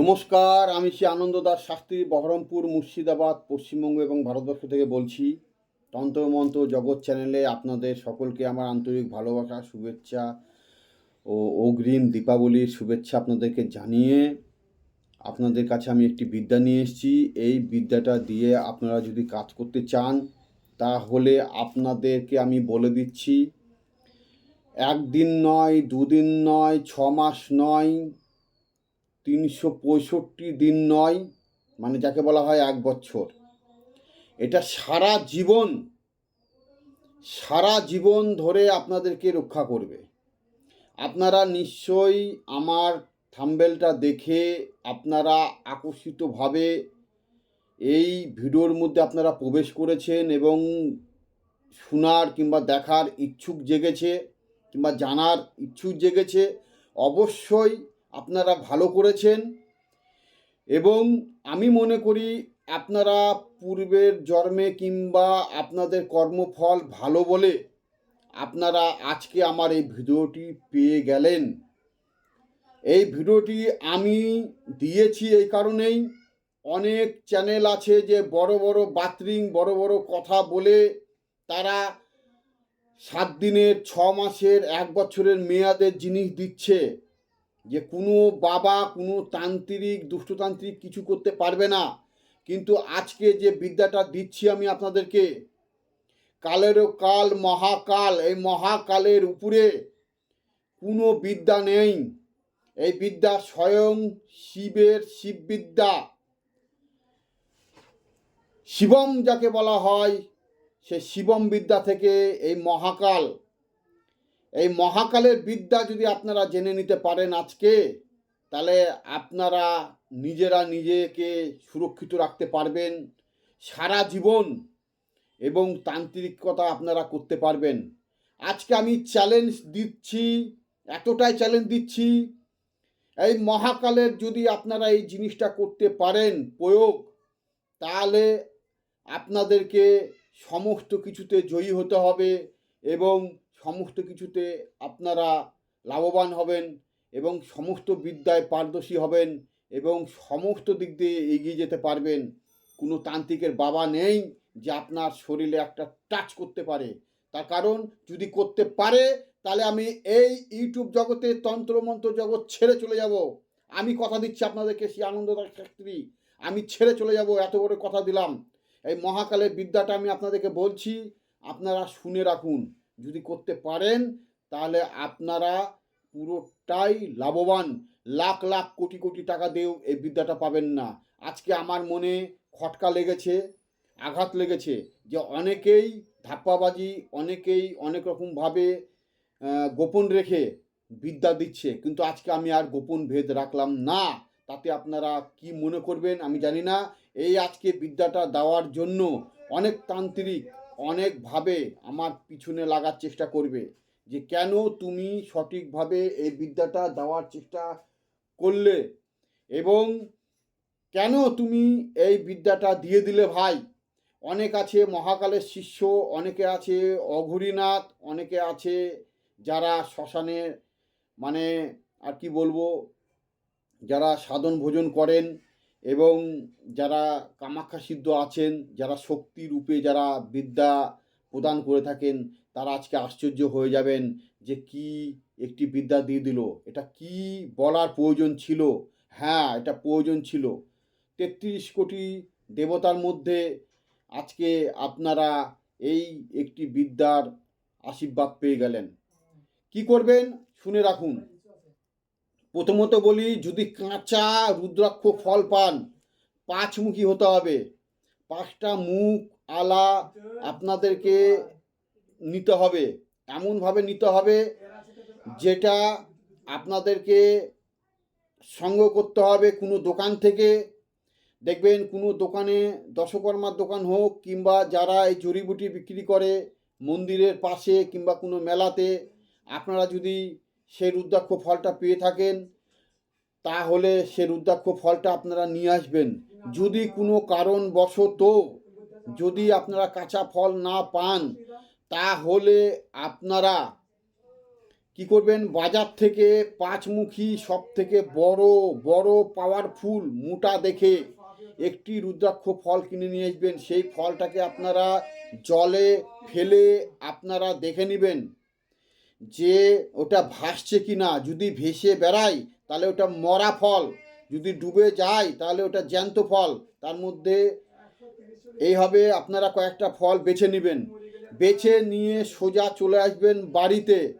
নমস্কার, আমি শ্রী আনন্দ দাস শাস্ত্রী, বহরমপুর, মুর্শিদাবাদ, পশ্চিমবঙ্গ এবং ভারতবর্ষ থেকে বলছি। তন্ত্রমন্ত্র জগৎ চ্যানেলে আপনাদের সকলকে আমার আন্তরিক ভালোবাসা, শুভেচ্ছা ও অগ্রিম দীপাবলির শুভেচ্ছা আপনাদেরকে জানিয়ে আপনাদের কাছে আমি একটি বিদ্যা নিয়ে এসেছি। এই বিদ্যাটা দিয়ে আপনারা যদি কাজ করতে চান, তাহলে আপনাদেরকে আমি বলে দিচ্ছি, একদিন নয়, দুদিন নয়, ছ মাস নয় তিনশো পঁয়ষট্টি দিন নয় মানে যাকে বলা হয় এক বছর। এটা সারা জীবন সারা জীবন ধরে আপনাদেরকে রক্ষা করবে। আপনারা নিশ্চয়ই আমার থাম্বেলটা দেখে আপনারা আকর্ষিতভাবে এই ভিডিওর মধ্যে আপনারা প্রবেশ করেছেন এবং শোনার কিংবা দেখার ইচ্ছুক জেগেছে, কিংবা জানার ইচ্ছুক জেগেছে। অবশ্যই আপনারা ভালো করেছেন এবং আমি মনে করি আপনারা পূর্বের জন্মে কিংবা আপনাদের কর্মফল ভালো বলে আপনারা আজকে আমার এই ভিডিওটি পেয়ে গেলেন। এই ভিডিওটি আমি দিয়েছি এই কারণেই অনেক চ্যানেল আছে যে বড় বড় বাথরিং বড় বড় কথা বলে তারা সাত দিনের, ছ মাসের, এক বছরের মেয়াদের জিনিস দিচ্ছে। যে কোনো বাবা, কোনো তান্ত্রিক, দুষ্টতান্ত্রিক কিছু করতে পারবে না। কিন্তু আজকে যে বিদ্যাটা দিচ্ছি আমি আপনাদেরকে কালেরও কাল, মহাকাল, এই মহাকালের উপরে কোনো বিদ্যা নেই। এই বিদ্যা স্বয়ং শিবের শিববিদ্যা। শিবম যাকে বলা হয়, সে শিবম বিদ্যা থেকে এই মহাকাল এই মহাকালের বিদ্যা যদি আপনারা জেনে নিতে পারেন আজকে, তাহলে আপনারা নিজেরা নিজেকে সুরক্ষিত রাখতে পারবেন, সারা জীবন এবং তান্ত্রিকতা আপনারা করতে পারবেন। আজকে আমি চ্যালেঞ্জ দিচ্ছি, এতটাই চ্যালেঞ্জ দিচ্ছি, এই মহাকালের যদি আপনারা এই জিনিসটা করতে পারেন, প্রয়োগ, তাহলে আপনাদেরকে সমস্ত কিছুতে জয়ী হতে হবে এবং সমস্ত কিছুতে আপনারা লাভবান হবেন এবং সমস্ত বিদ্যায় পারদর্শী হবেন এবং সমস্ত দিক দিয়ে এগিয়ে যেতে পারবেন। কোনো তান্ত্রিকের বাবা নেই যে আপনার শরীরে একটা টাচ করতে পারে। তার কারণ, যদি করতে পারে, তাহলে আমি এই ইউটিউব জগতে তন্ত্রমন্ত্র জগৎ ছেড়ে চলে যাব। আমি কথা দিচ্ছি আপনাদেরকে, শ্রী আনন্দদাস শাস্ত্রী। আমি ছেড়ে চলে যাব, এত বড় কথা দিলাম। এই মহাকালের বিদ্যাটা আমি আপনাদেরকে বলছি, আপনারা শুনে রাখুন। যদি করতে পারেন, তাহলে আপনারা পুরোটাই লাভবান। লাখ লাখ কোটি কোটি টাকা দিয়েও এই বিদ্যাটা পাবেন না। আজকে আমার মনে খটকা লেগেছে, আঘাত লেগেছে যে অনেকেই ধাপ্পাবাজি, অনেকেই অনেক রকমভাবে গোপন রেখে বিদ্যা দিচ্ছে। কিন্তু আজকে আমি আর গোপন ভেদ রাখলাম না। তাতে আপনারা কি মনে করবেন আমি জানি না। এই আজকে বিদ্যাটা দেওয়ার জন্য অনেক তান্ত্রিক অনেকভাবে আমার পিছনে লাগার চেষ্টা করবে যে কেন তুমি সঠিকভাবে এই বিদ্যাটা দেওয়ার চেষ্টা করলে এবং কেন তুমি এই বিদ্যাটা দিয়ে দিলে ভাই? অনেক আছে মহাকালের শিষ্য, অনেকে আছে অঘরীনাথ, অনেকে আছে যারা শ্মশানে মানে আর কি বলব? যারা সাধন ভোজন করেন এবং যারা কামাখ্যা সিদ্ধ আছেন, যারা শক্তি রূপে যারা বিদ্যা প্রদান করে থাকেন, তারা আজকে আশ্চর্য হয়ে যাবেন যে কি একটি বিদ্যা দিয়ে দিল। এটা কি বলার প্রয়োজন ছিল? হ্যাঁ এটা প্রয়োজন ছিল। তেত্রিশ কোটি দেবতার মধ্যে আজকে আপনারা এই একটি বিদ্যার আশীর্বাদ পেয়ে গেলেন। কি করবেন? শুনে রাখুন। প্রথমত বলি, যদি কাঁচা রুদ্রাক্ষ ফল পান, পাঁচমুখী হতে হবে। পাঁচটা মুখ, আলা আপনাদেরকে নিতে হবে। এমনভাবে নিতে হবে যেটা আপনাদেরকে সঙ্গ করতে হবে কোনো দোকান থেকে। দেখবেন কোনো দোকানে দশকর্মার দোকান হোক কিংবা যারা এই জড়িবুটি বিক্রি করে মন্দিরের পাশে কিংবা কোনো মেলাতে, আপনারা যদি সেই রুদ্রাক্ষ ফলটা পেয়ে থাকেন, তাহলে সে রুদ্রাক্ষ ফলটা আপনারা নিয়ে আসবেন। যদি কোনো কারণবশত যদি আপনারা কাঁচা ফল না পান, তাহলে আপনারা কি করবেন? বাজার থেকে পাঁচমুখী সব থেকে বড় বড় পাওয়ারফুল মোটা দেখে একটি রুদ্রাক্ষ ফল কিনে নিয়ে আসবেন। সেই ফলটাকে আপনারা জলে ফেলে আপনারা দেখে নেবেন। যে ওটা ভাসছে কি না যদি ভেসে বেড়ায়, তাহলে ওটা মরা ফল। যদি ডুবে যায়, তাহলে ওটা জ্যান্ত ফল। তার মধ্যে এইভাবে আপনারা কয়েকটা ফল বেছে নেবেন। বেছে নিয়ে সোজা চলে আসবেন বাড়িতে।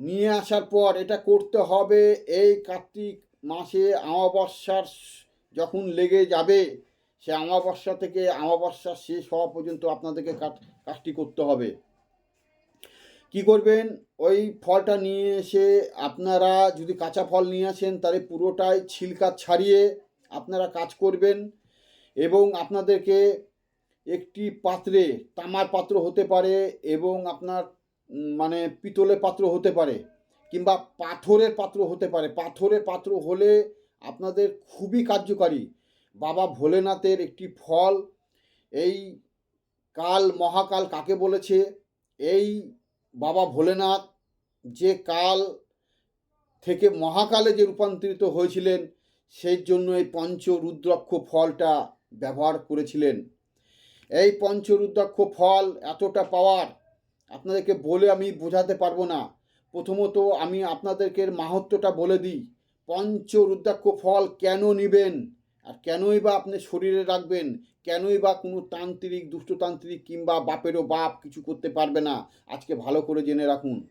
নিয়ে আসার পর এটা করতে হবে এই কার্তিক মাসে অমাবস্যার যখন লেগে যাবে, সে অমাবস্যা থেকে অমাবস্যা শেষ হওয়া পর্যন্ত আপনাদেরকে কাজ- কাজটি করতে হবে। কি করবেন? ওই ফলটা নিয়ে এসে আপনারা যদি কাঁচা ফল নিয়ে আসেন, তাহলে পুরোটাই ছিলকা ছাড়িয়ে আপনারা কাজ করবেন এবং আপনাদেরকে একটি পাত্রে তামার পাত্র হতে পারে এবং আপনার মানে পিতলের পাত্র হতে পারে কিংবা পাথরের পাত্র হতে পারে। পাথরের পাত্র হলে আপনাদের খুবই কার্যকারী। বাবা ভোলেনাথের একটি ফল, এই কাল মহাকাল কাকে বলেছে? এই বাবা ভোলেনাথ যে কাল থেকে মহাকালে যে রূপান্তরিত হয়েছিলেন, সেই জন্য এই পঞ্চ পঞ্চরুদ্রাক্ষ ফলটা ব্যবহার করেছিলেন। এই পঞ্চ পঞ্চরুদ্রাক্ষ ফল এতটা পাওয়ার, আপনাদেরকে বলে আমি বোঝাতে পারব না। প্রথমত আমি আপনাদেরকে এর মাহাত্ম্যটা বলে দিই পঞ্চ পঞ্চরুদ্রাক্ষ ফল কেন নেবেন? আর কেনই বা আপনি শরীরে রাখবেন? কেনই বা কোনো তান্ত্রিক দুষ্টতান্ত্রিক কিংবা বাপেরও বাপ কিছু করতে পারবে না? আজকে ভালো করে জেনে রাখুন।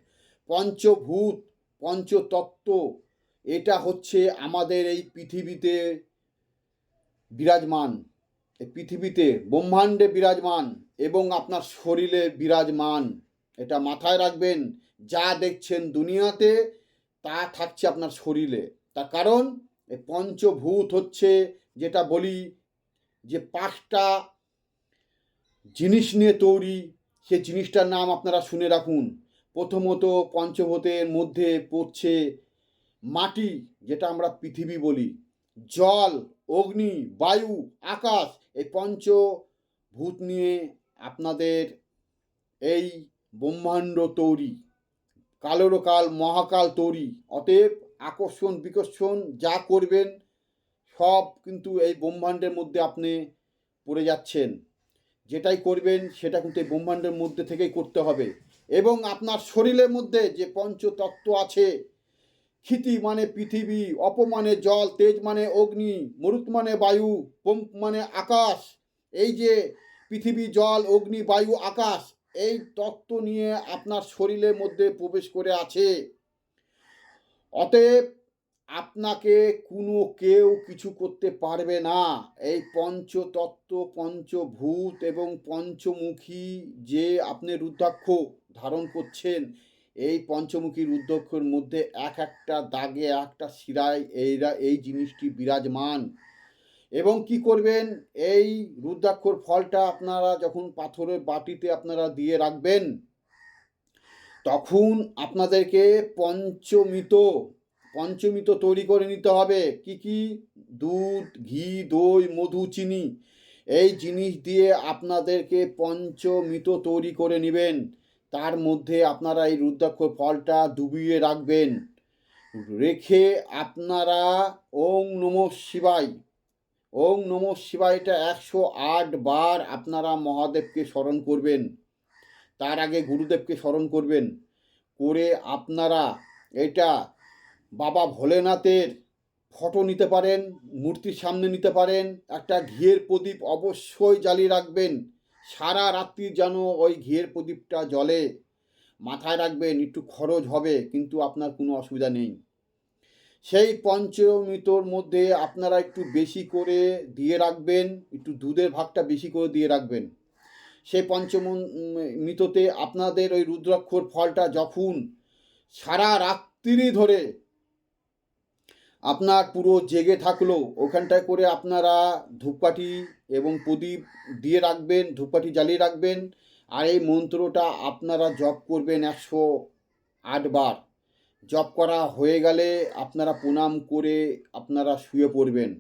পঞ্চভূত, পঞ্চতত্ত্ব, এটা হচ্ছে আমাদের এই পৃথিবীতে বিরাজমান। এই পৃথিবীতে ব্রহ্মাণ্ডে বিরাজমান এবং আপনার শরীরে বিরাজমান। এটা মাথায় রাখবেন। যা দেখছেন দুনিয়াতে, তা থাকছে আপনার শরীরে। তার কারণ, এই পঞ্চভূত হচ্ছে যেটা বলি যে পাঁচটা জিনিস নিয়ে তৈরি, সে জিনিসটার নাম আপনারা শুনে রাখুন। প্রথমত পঞ্চভূতের মধ্যে পড়ছে মাটি, যেটা আমরা পৃথিবী বলি। জল, অগ্নি, বায়ু, আকাশ, এই পঞ্চভূত নিয়ে আপনাদের এই ব্রহ্মাণ্ড তৈরি কালেরও কাল মহাকাল তৈরি। অতএব আকর্ষণ, বিকর্ষণ যা করবেন সব কিন্তু এই ব্রহ্মাণ্ডের মধ্যে আপনি পড়ে যাচ্ছেন। যেটাই করবেন, সেটা কিন্তু এই ব্রহ্মাণ্ডের মধ্যে থেকেই করতে হবে। এবং আপনার শরীরের মধ্যে যে পঞ্চতত্ত্ব আছে, ক্ষিতি মানে পৃথিবী, অপ মানে জল, তেজ মানে অগ্নি, মরুত মানে বায়ু, পম্প মানে আকাশ, এই যে পৃথিবী, জল, অগ্নি, বায়ু, আকাশ, এই তত্ত্ব নিয়ে আপনার শরীরের মধ্যে প্রবেশ করে আছে। অতএব আপনাকে কোনো কেউ কিছু করতে পারবে না। এই পঞ্চতত্ত্ব, পঞ্চভূত এবং পঞ্চমুখী যে আপনি রুদ্রাক্ষ ধারণ করছেন, এই পঞ্চমুখী রুদ্রাক্ষর মধ্যে এক একটা দাগে একটা শিরায় এইরা, এই জিনিসটি বিরাজমান। এবং কি করবেন? এই রুদ্রাক্ষর ফলটা আপনারা যখন পাথরের বাটিতে আপনারা দিয়ে রাখবেন, তখন আপনাদেরকে পঞ্চমিত পঞ্চমিত তৈরি করে নিতে হবে। কি কি? দুধ, ঘি, দই, মধু, চিনি। এই জিনিস দিয়ে আপনাদেরকে পঞ্চমিত তৈরি করে নেবেন। তার মধ্যে আপনারা এই রুদ্রাক্ষর ফলটা ডুবিয়ে রাখবেন। রেখে আপনারা ওং নম শিবায়, ওং নম শিবায়টা একশো আট বার আপনারা মহাদেবকে স্মরণ করবেন। তার আগে গুরুদেবকে স্মরণ করবেন। করে আপনারা এটা বাবা ভোলেনাথের ফটো নিতে পারেন, মূর্তির সামনে নিতে পারেন, একটা ঘিয়ের প্রদীপ অবশ্যই জ্বালিয়ে রাখবেন। সারা রাত্রি যেন ওই ঘিয়ের প্রদীপটা জলে মাথায় রাখবেন, একটু খরচ হবে, কিন্তু আপনার কোনো অসুবিধা নেই। সেই পঞ্চমিতর মধ্যে আপনারা একটু বেশি করে দিয়ে রাখবেন, একটু দুধের ভাগটা বেশি করে দিয়ে রাখবেন। সেই পঞ্চম মিততে আপনাদের ওই রুদ্রাক্ষর ফলটা যখন সারা রাত্রি ধরে আপনার পুরো জেগে থাকল, ওখানটায় করে আপনারা ধূপকাঠি এবং প্রদীপ দিয়ে রাখবেন, ধূপকাঠি জ্বালিয়ে রাখবেন। আর এই মন্ত্রটা আপনারা জপ করবেন একশো আটবার জপ করা হয়ে গেলে আপনারা প্রণাম করে আপনারা শুয়ে পড়বেন।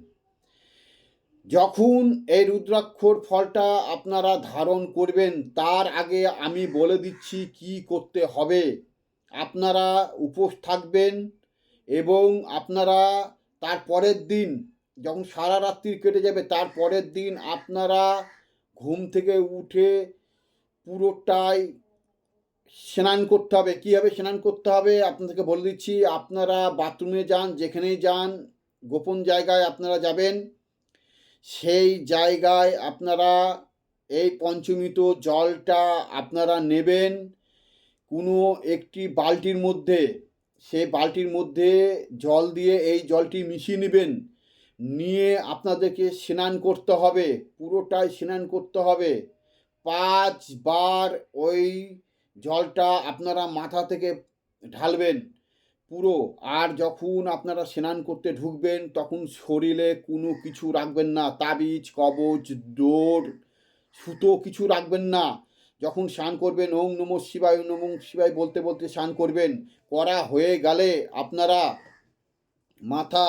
যখন এই রুদ্রাক্ষর ফলটা আপনারা ধারণ করবেন, তার আগে আমি বলে দিচ্ছি কি করতে হবে। আপনারা উপোস থাকবেন এবং আপনারা তার পরের দিন যখন সারা রাত্রি কেটে যাবে, তার পরের দিন আপনারা ঘুম থেকে উঠে পুরোটাই স্নান করতে হবে। কীভাবে স্নান করতে হবে? আপনাদেরকে বলে দিচ্ছি, আপনারা বাথরুমে যান, যেখানেই যান, গোপন জায়গায় আপনারা যাবেন। সেই জায়গায় আপনারা এই পঞ্চমিত জলটা আপনারা নেবেন। কোনো একটি বালতির মধ্যে সেই বালতির মধ্যে জল দিয়ে এই জলটি মিশিয়ে নেবেন। নিয়ে আপনাদেরকে স্নান করতে হবে। পুরোটাই স্নান করতে হবে। পাঁচবার ওই জলটা আপনারা মাথা থেকে ঢালবেন পুরো। আর যখন আপনারা স্নান করতে ঢুকবেন, তখন শরীরে কোনো কিছু রাখবেন না। তাবিজ, কবচ ডোর সুতো কিছু রাখবেন না। যখন স্নান করবেন, ওং নমঃ শিবায়, ওং নমঃ শিবায় বলতে বলতে স্নান করবেন, করা হয়ে গেলে আপনারা মাথা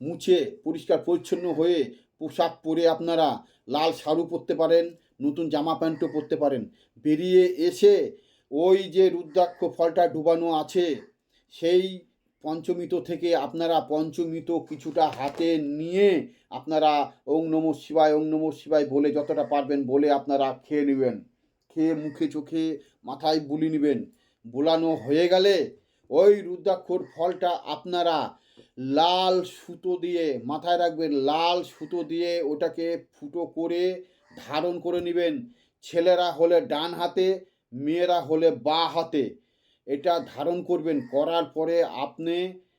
মুছে পরিষ্কার পরিচ্ছন্ন হয়ে পোশাক পরে আপনারা লাল শাড়ু পরতে পারেন, নতুন জামা প্যান্টও পরতে পারেন। বেরিয়ে এসে ওই যে রুদ্রাক্ষ ফলটা ডুবানো আছে, সেই পঞ্চমিত থেকে আপনারা পঞ্চমিত কিছুটা হাতে নিয়ে আপনারা ওং নমঃ শিবায়, ওং নমঃ শিবায় বলে যতটা পারবেন বলে আপনারা খেয়ে নেবেন। খেয়ে মুখে, চোখে মাথায় বুলি নেবেন। বোলানো হয়ে গেলে ওই রুদ্রাক্ষর ফলটা আপনারা লাল সুতো দিয়ে, মাথায় রাখবেন, লাল সুতো দিয়ে ওটাকে ফুটো করে ধারণ করে নেবেন। ছেলেরা হলে ডান হাতে, মেয়েরা হলে বা হাতে। এটা ধারণ করবেন, করার পরে আপনি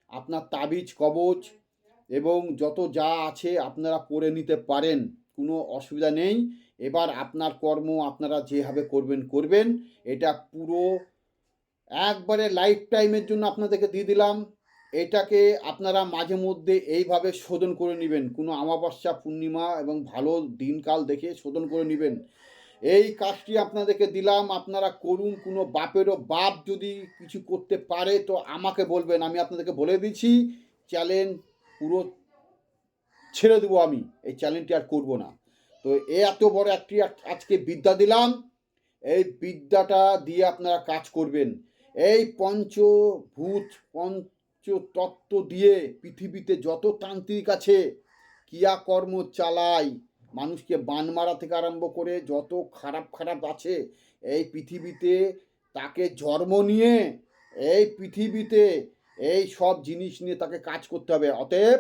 আপনার তাবিজ, কবচ এবং যত যা আছে আপনারা করে নিতে পারেন। কোনো অসুবিধা নেই। এবার আপনার কর্ম আপনারা যেভাবে করবেন করবেন। এটা পুরো একবারে লাইফ টাইমের জন্য আপনাদেরকে দিয়ে দিলাম। এটাকে আপনারা মাঝে মধ্যে এইভাবে শোধন করে নেবেন। কোনো অমাবস্যা, পূর্ণিমা এবং ভালো দিনকাল দেখে শোধন করে নেবেন। এই কাজটি আপনাদেরকে দিলাম। আপনারা করুন, কোনো বাপেরও বাপ যদি কিছু করতে পারে তো আমাকে বলবেন, আমি আপনাদেরকে বলে দিচ্ছি চ্যালেঞ্জ পুরো ছেড়ে দেবো আমি। এই চ্যালেঞ্জটি আর করব না। তো এ এত বড় একটি আজকে বিদ্যা দিলাম। এই বিদ্যাটা দিয়ে আপনারা কাজ করবেন। এই পঞ্চভূত, পঞ্চতত্ত্ব দিয়ে পৃথিবীতে যত তান্ত্রিক আছে, ক্রিয়াকর্ম চালায় মানুষকে বান মারা থেকে আরম্ভ করে যত খারাপ খারাপ আছে, এই পৃথিবীতে তাকে জন্ম নিয়ে, এই পৃথিবীতে এই সব জিনিস নিয়ে তাকে কাজ করতে হবে। অতএব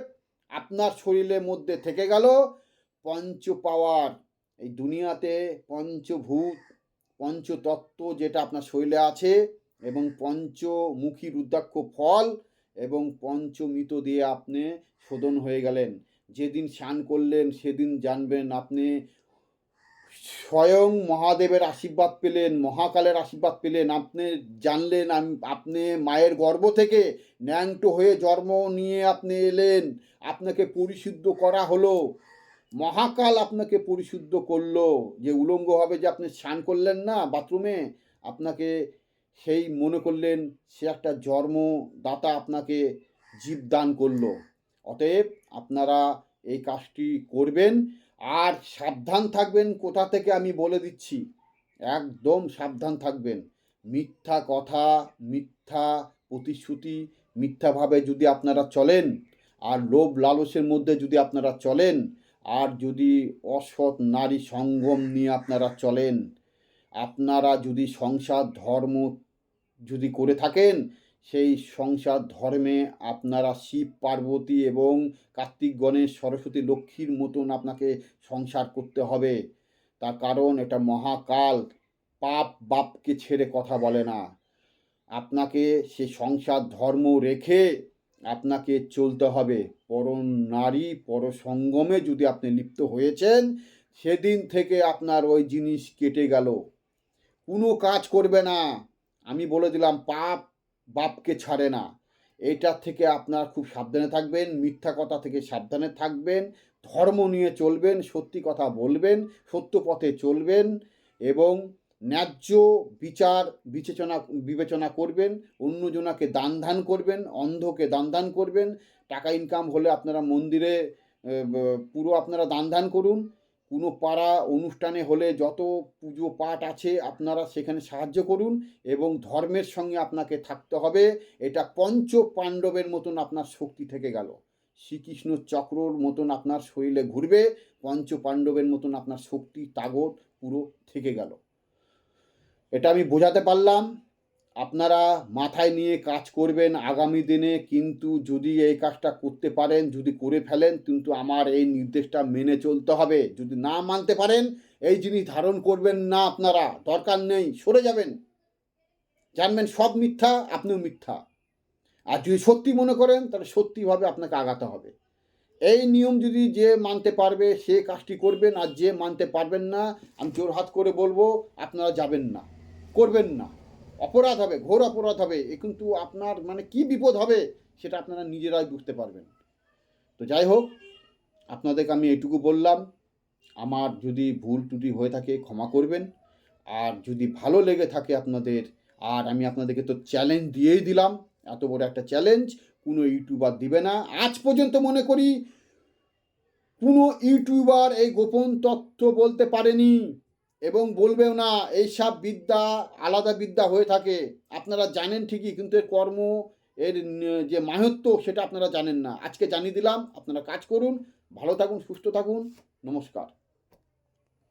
আপনার শরীরের মধ্যে থেকে গেল পঞ্চ পাওয়ার, এই দুনিয়াতে পঞ্চভূত, পঞ্চতত্ত্ব যেটা আপনার শরীরে আছে এবং পঞ্চমুখী রুদ্রাক্ষ ফল এবং পঞ্চমিত দিয়ে আপনি শোধন হয়ে গেলেন। যেদিন স্নান করলেন, সেদিন জানবেন আপনি স্বয়ং মহাদেবের আশীর্বাদ পেলেন, মহাকালের আশীর্বাদ পেলেন। আপনি জানলেন আপনি মায়ের গর্ভ থেকে ন্যাংটো হয়ে জন্ম নিয়ে আপনি এলেন। আপনাকে পরিশুদ্ধ করা হলো। মহাকাল আপনাকে পরিশুদ্ধ করল, যে উলঙ্গভাবে যে আপনি স্নান করলেন না বাথরুমে, আপনাকে সেই মনে করলেন সে একটা জন্মদাতা আপনাকে জীবদান করল। অতএব আপনারা এই কাজটি করবেন আর সাবধান থাকবেন কোথা থেকে আমি বলে দিচ্ছি। একদম সাবধান থাকবেন। মিথ্যা কথা, মিথ্যা প্রতিশ্রুতি মিথ্যাভাবে যদি আপনারা চলেন, আর লোভ লালসের মধ্যে যদি আপনারা চলেন আর যদি অসৎ নারী সঙ্গম নিয়ে আপনারা চলেন, আপনারা যদি সংসার ধর্ম যদি করে থাকেন, সেই সংসার ধর্মে আপনারা শিব, পার্বতী এবং কার্তিক গণেশ, সরস্বতী লক্ষ্মীর মতন আপনাকে সংসার করতে হবে। তার কারণ এটা মহাকাল, পাপ বাপকে ছেড়ে কথা বলে না। আপনাকে সে সংসার ধর্ম রেখে আপনাকে চলতে হবে। পর নারী পর সঙ্গমে যদি আপনি লিপ্ত হয়েছেন, সেদিন থেকে আপনার ওই জিনিস কেটে গেল। কোনো কাজ করবে না। আমি বলে দিলাম, পাপ বাপকে ছাড়ে না। এইটার থেকে আপনার খুব সাবধানে থাকবেন, মিথ্যা কথা থেকে সাবধানে থাকবেন, ধর্ম নিয়ে চলবেন, সত্যি কথা বলবেন, সত্য পথে চলবেন এবং ন্যায্য বিচার বিবেচনা বিবেচনা করবেন, অন্যজনাকে দান ধান করবেন, অন্ধকে দান ধান করবেন, টাকা ইনকাম হলে আপনারা মন্দিরে পুরো আপনারা দান ধান করুন। কোনো পাড়া অনুষ্ঠানে হলে যত পুজো পাঠ আছে আপনারা সেখানে সাহায্য করুন এবং ধর্মের সঙ্গে আপনাকে থাকতে হবে। এটা পঞ্চ পাণ্ডবের মতন আপনার শক্তি থেকে গেল। শ্রীকৃষ্ণ চক্রর মতন আপনার শরীরে ঘুরবে, পঞ্চ পাণ্ডবের মতন আপনার শক্তি তাগত পুরো থেকে গেল। এটা আমি বোঝাতে পারলাম। আপনারা মাথায় নিয়ে কাজ করবেন আগামী দিনে, কিন্তু যদি এই কাজটা করতে পারেন, যদি করে ফেলেন, কিন্তু আমার এই নির্দেশটা মেনে চলতে হবে। যদি না মানতে পারেন, এই জিনিস ধারণ করবেন না আপনারা। দরকার নেই, সরে যাবেন। জানবেন সব মিথ্যা, আপনিও মিথ্যা। আর যদি সত্যি মনে করেন, তাহলে সত্যিভাবে আপনাকে আগাতে হবে। এই নিয়ম যদি যে মানতে পারবে, সে কাজটি করবেন, আর যে মানতে পারবেন না, আমি জোর হাত করে বলব, আপনারা যাবেন না। করবেন না। অপরাধ হবে, ঘোর অপরাধ হবে। এ কিন্তু আপনার মানে কি বিপদ হবে সেটা আপনারা নিজেরাই বুঝতে পারবেন। তো যাই হোক, আপনাদেরকে আমি এটুকু বললাম। আমার যদি ভুল ত্রুটি হয়ে থাকে ক্ষমা করবেন। আর যদি ভালো লেগে থাকে আপনাদের, আর আমি আপনাদেরকে তো চ্যালেঞ্জ দিয়েই দিলাম, এত বড় একটা চ্যালেঞ্জ কোনো ইউটিউবার দিবে না। আজ পর্যন্ত মনে করি, কোনো ইউটিউবার এই গোপন তথ্য বলতে পারেনি। এবং বলবেও না এইসব বিদ্যা, আলাদা বিদ্যা হয়ে থাকে। আপনারা জানেন ঠিকই, কিন্তু এর কর্ম, এর যে মাহাত্ম সেটা আপনারা জানেন না। আজকে জানিয়ে দিলাম, আপনারা কাজ করুন, ভালো থাকুন, সুস্থ থাকুন। নমস্কার।